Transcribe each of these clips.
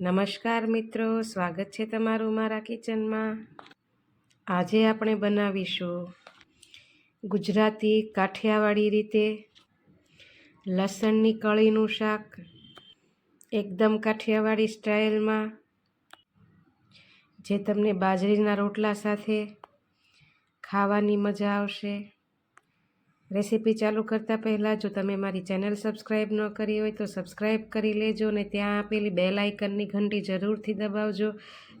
નમસ્કાર મિત્રો, સ્વાગત છે તમારું મારા કિચનમાં. આજે આપણે બનાવીશું ગુજરાતી કાઠિયાવાડી રીતે લસણની કળીનું શાક. એકદમ કાઠિયાવાડી સ્ટાઇલમાં, જે તમને બાજરીના રોટલા સાથે ખાવાની મજા આવશે. રેસીપી ચાલુ કરતાં પહેલાં જો તમે મારી ચેનલ સબસ્ક્રાઈબ ન કરી હોય તો સબસ્ક્રાઈબ કરી લેજો અને ત્યાં આપેલી બેલ આઇકનની ઘંટી જરૂરથી દબાવજો,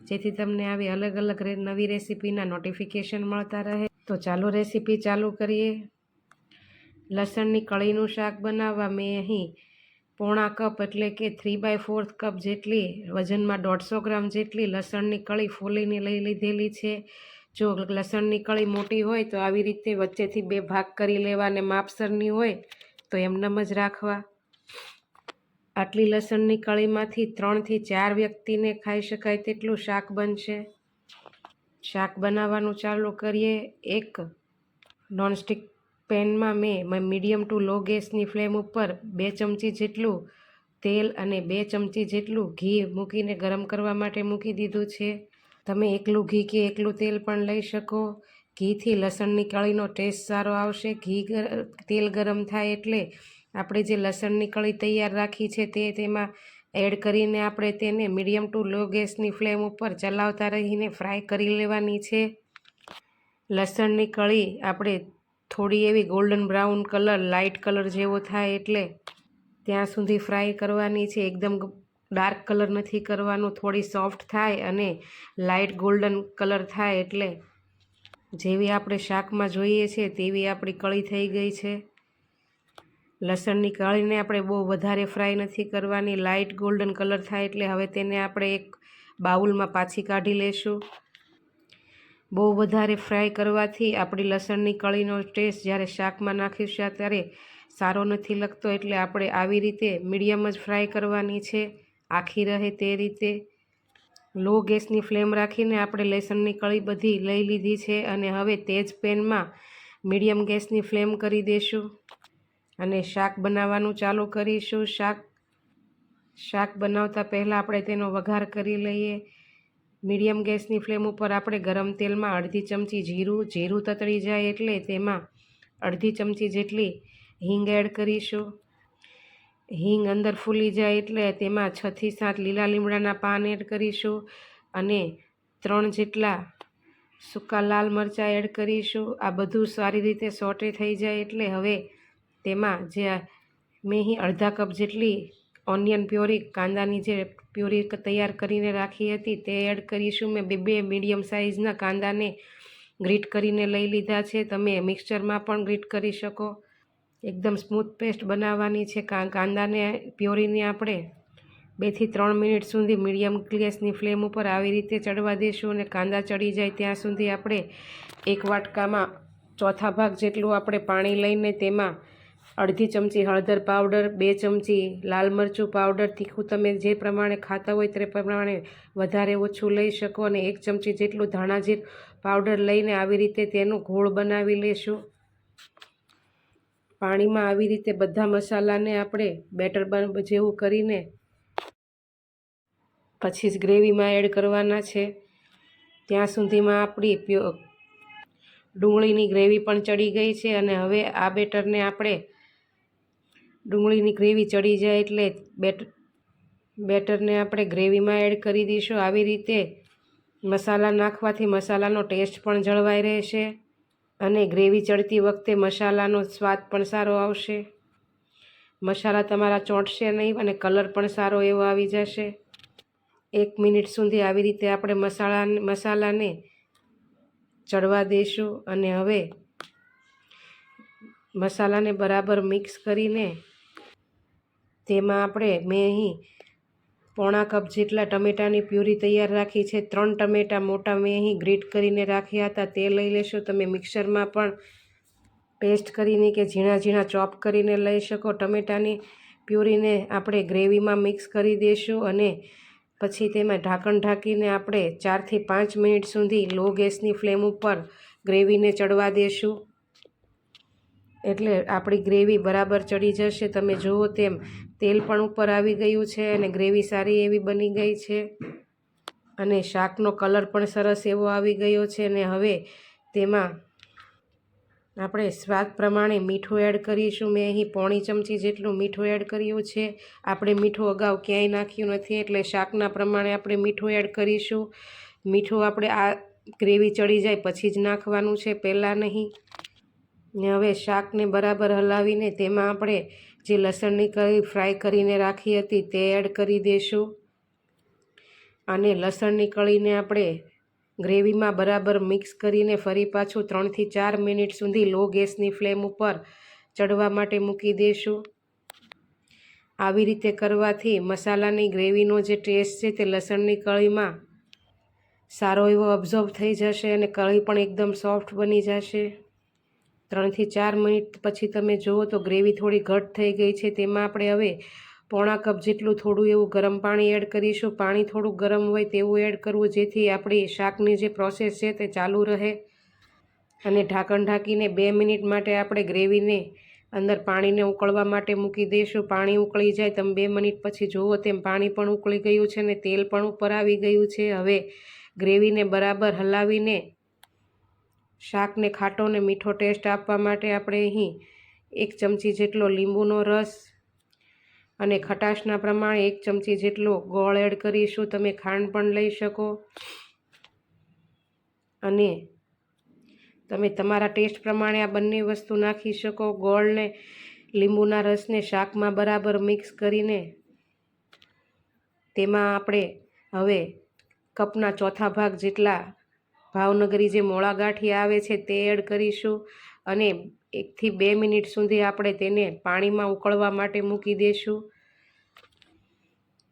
જેથી તમને આવી અલગ અલગ નવી રેસીપીના નોટિફિકેશન મળતા રહે. તો ચાલો રેસીપી ચાલુ કરીએ. લસણની કળીનું શાક બનાવવા મેં અહીં પોણા કપ એટલે કે થ્રી બાય ફોર્થ કપ જેટલી, વજનમાં દોઢસો ગ્રામ જેટલી લસણની કળી ફોલીને લઈ લીધેલી છે. જો લસણની કળી મોટી હોય તો આવી રીતે વચ્ચેથી બે ભાગ કરી લેવા અને માપસરની હોય તો એમનેમ જ રાખવા. આટલી લસણની કળીમાંથી ત્રણથી ચાર વ્યક્તિને ખાઈ શકાય તેટલું શાક બનશે. શાક બનાવવાનું ચાલુ કરીએ. એક નોનસ્ટિક પેનમાં મેં મીડિયમ ટુ લો ગેસની ફ્લેમ ઉપર બે ચમચી જેટલું તેલ અને બે ચમચી જેટલું ઘી મૂકીને ગરમ કરવા માટે મૂકી દીધું છે. તમે એકલું ઘી કે એકલું તેલ પણ લઈ શકો? ઘીથી લસણની કળીનો ટેસ્ટ સારો આવશે. ઘી તેલ ગરમ થાય એટલે આપણે જે લસણની કળી તૈયાર રાખી છે તે તેમાં એડ કરીને આપણે તેને મીડિયમ ટુ લો ગેસની ફ્લેમ ઉપર ચલાવતા રહીને ફ્રાય કરી લેવાની છે. લસણની કળી આપણે થોડી એવી golden brown colour light colour જેવો થાય એટલે ત્યાં સુધી ફ્રાય કરવાની છે. એકદમ ડાર્ક કલર નથી કરવાનું, થોડી સોફ્ટ થાય અને લાઇટ ગોલ્ડન કલર થાય એટલે જેવી આપણે શાકમાં જોઈએ છે તેવી આપણી કળી થઈ ગઈ છે. લસણની કળીને આપણે બહુ વધારે ફ્રાય નથી કરવાની લાઇટ ગોલ્ડન કલર થાય એટલે હવે તેને આપણે એક બાઉલમાં પાછી કાઢી લેશું. બહુ વધારે ફ્રાય કરવાથી આપણી લસણની કળીનો ટેસ્ટ જ્યારે શાકમાં નાખીશું ત્યારે સારો નથી લગતો એટલે આપણે આવી રીતે મીડિયમ જ ફ્રાય કરવાની છે. આખી રહે તે રીતે. લો ગેસની ફ્લેમ રાખીને આપણે લસણની કળી બધી લઈ લીધી છે અને હવે તે જ પેનમાં મીડિયમ ગેસની ફ્લેમ કરી દઈશું અને શાક બનાવવાનું ચાલુ કરીશું. શાક શાક બનાવતા પહેલાં આપણે તેનો વઘાર કરી લઈએ. મીડિયમ ગેસની ફ્લેમ ઉપર આપણે ગરમ તેલમાં અડધી ચમચી જીરું જીરું તતળી જાય એટલે તેમાં અડધી ચમચી જેટલી હિંગ એડ કરીશું. હિંગ અંદર ફૂલી જાય એટલે તેમાં છથી સાત લીલા લીમડાના પાન એડ કરીશું અને ત્રણ જેટલા સૂકા લાલ મરચાં એડ કરીશું. આ બધું સારી રીતે સોટે થઈ જાય એટલે હવે તેમાં જે મેં અહીં અડધા કપ જેટલી ઓનિયન પ્યોરી કાંદાની જે પ્યોરી તૈયાર કરીને રાખી હતી તે એડ કરીશું. મેં બે બે મીડિયમ સાઇઝના કાંદાને ગ્રીટ કરીને લઈ લીધા છે. તમે મિક્સચરમાં પણ ગ્રીટ કરી શકો. એકદમ સ્મૂથ પેસ્ટ બનાવવાની છે કાંદાને પ્યોરીને આપણે બેથી ત્રણ મિનિટ સુધી મીડિયમ ગેસની ફ્લેમ ઉપર આવી રીતે ચડવા દઈશું અને કાંદા ચડી જાય ત્યાં સુધી આપણે એક વાટકામાં ચોથા ભાગ જેટલું આપણે પાણી લઈને તેમાં અડધી ચમચી હળદર પાવડર, બે ચમચી લાલ મરચું પાવડર, તીખું તમે જે પ્રમાણે ખાતા હોય તે પ્રમાણે વધારે ઓછું લઈ શકો અને એક ચમચી જેટલું ધાણા જીર પાવડર લઈને આવી રીતે તેનું ઘોળ બનાવી લેશું. પાણીમાં આવી રીતે બધા મસાલાને આપણે બેટર જેવું કરીને પછી જ ગ્રેવીમાં એડ કરવાના છે. ત્યાં સુધીમાં આપણી પ્યો ડુંગળીની ગ્રેવી પણ ચડી ગઈ છે અને હવે આ બેટરને આપણે ડુંગળીની ગ્રેવી ચડી જાય એટલે બેટ બેટરને આપણે ગ્રેવીમાં એડ કરી દઈશું. આવી રીતે મસાલા નાખવાથી મસાલાનો ટેસ્ટ પણ જળવાઈ રહેશે. અને ગ્રેવી ચડતી વખતે મસાલાનો સ્વાદ પણ સારો આવશે. મસાલા તમારા ચોંટશે નહીં અને કલર પણ સારો એવો આવી જશે. એક મિનિટ સુધી આવી રીતે આપણે મસાલા મસાલાને ચડવા દઈશું અને હવે મસાલાને બરાબર મિક્સ કરીને તેમાં આપણે મેં અહીં પોણા કપ જેટલા ટમેટાની પ્યુરી તૈયાર રાખી છે. ત્રણ ટમેટાં મોટા મેં અહીં ગ્રીટ કરીને રાખ્યા હતા. તે લઈ લેશો તમે મિક્સરમાં પણ. પેસ્ટ કરીને કે ઝીણા ઝીણા ચોપ કરીને લઈ શકો. ટમેટાની પ્યુરીને આપણે ગ્રેવીમાં મિક્સ કરી દઈશું અને પછી તેમાં ઢાંકણ ઢાંકીને આપણે ચારથી પાંચ મિનિટ સુધી લો ગેસની ફ્લેમ ઉપર ગ્રેવીને ચડવા દઈશું એટલે આપણી ગ્રેવી બરાબર ચડી જશે. તમે જુઓ તેમ તેલ પણ ઉપર આવી ગયું છે અને ગ્રેવી સારી એવી બની ગઈ છે. અને શાકનો કલર પણ સરસ એવો આવી ગયો છે અને હવે તેમાં આપણે સ્વાદ પ્રમાણે મીઠું એડ કરીશું. મેં અહીં પોણી ચમચી જેટલું મીઠું એડ કર્યું છે. આપણે મીઠું અગાઉ ક્યાંય નાખ્યું નથી એટલે શાકના પ્રમાણે આપણે મીઠું એડ કરીશું. મીઠું આપણે આ ગ્રેવી ચડી જાય પછી જ નાખવાનું છે, પહેલાં નહીં. હવે શાકને બરાબર હલાવીને તેમાં આપણે જે લસણની કરી ફ્રાય કરીને રાખી હતી તે એડ કરી દઈશું અને લસણની કળીને આપણે ગ્રેવીમાં બરાબર મિક્સ કરીને ફરી પાછું ત્રણથી ચાર મિનિટ સુધી લો ગેસની ફ્લેમ ઉપર ચડવા માટે મૂકી દઈશું આવી રીતે કરવાથી મસાલાની ગ્રેવીનો જે ટેસ્ટ છે તે લસણની કળીમાં સારો એવો અબ્ઝોર્વ થઈ જશે અને કળી પણ એકદમ સોફ્ટ બની જશે. ત્રણથી ચાર મિનિટ પછી તમે જુઓ તો ગ્રેવી થોડી ઘટ થઈ ગઈ છે. તેમાં આપણે હવે પોણા કપ જેટલું થોડું એવું ગરમ પાણી એડ કરીશું. પાણી થોડું ગરમ હોય તેવું એડ કરવું જેથી આપણી શાકની જે પ્રોસેસ છે તે ચાલુ રહે. અને ઢાંકણ ઢાંકીને બે મિનિટ માટે આપણે ગ્રેવીને અંદર પાણીને ઉકળવા માટે મૂકી દઈશું. પાણી ઉકળી જાય તમે બે મિનિટ પછી જુઓ તેમ પાણી પણ ઉકળી ગયું છે અને તેલ પણ ઉપર આવી ગયું છે. હવે ગ્રેવીને બરાબર હલાવીને શાકને ખાટો ને મીઠો ટેસ્ટ આપવા માટે આપણે અહીં એક ચમચી જેટલો લીંબુનો રસ અને ખટાશના પ્રમાણે એક ચમચી જેટલો ગોળ એડ કરીશું. તમે ખાંડ પણ લઈ શકો. અને તમે તમારા ટેસ્ટ પ્રમાણે આ બંને વસ્તુ નાખી શકો. ગોળને, લીંબુના રસને શાકમાં બરાબર મિક્સ કરીને તેમાં આપણે હવે કપના ચોથા ભાગ જેટલા ભાવનગરી જે મોળા ગાંઠિયા આવે છે તે એડ કરીશું અને એકથી બે મિનિટ સુધી આપણે તેને પાણીમાં ઉકળવા માટે મૂકી દઈશું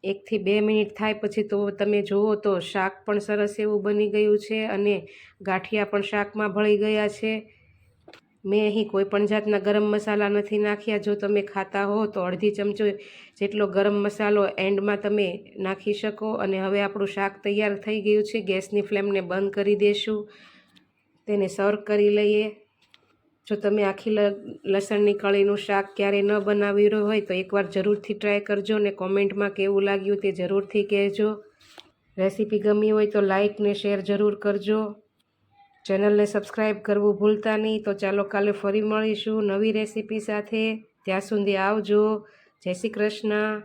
એકથી બે મિનિટ થાય પછી તો તમે જુઓ તો શાક પણ સરસ એવું બની ગયું છે અને ગાંઠિયા પણ શાકમાં ભળી ગયા છે. મેં અહીં કોઈ પણ જાતના ગરમ મસાલા નથી નાખ્યા. જો તમે ખાતા હો તો અડધી ચમચો જેટલો ગરમ મસાલો એન્ડમાં તમે નાખી શકો. અને હવે આપણું શાક તૈયાર થઈ ગયું છે. ગેસની ફ્લેમને બંધ કરી દઈશું તેને સર્વ કરી લઈએ. જો તમે આખી લસણની કળીનું શાક ક્યારે ન બનાવી રહ્યો હોય તો એકવાર જરૂરથી ટ્રાય કરજો ને કોમેન્ટમાં કેવું લાગ્યું તે જરૂરથી કહેજો. રેસીપી ગમી હોય તો લાઇક ને શેર જરૂર કરજો. ચેનલને સબસ્ક્રાઈબ કરવું ભૂલતા નહીં. તો ચાલો કાલે ફરી મળીશું નવી રેસીપી સાથે. ત્યાં સુધી આવજો. જય શ્રી કૃષ્ણ.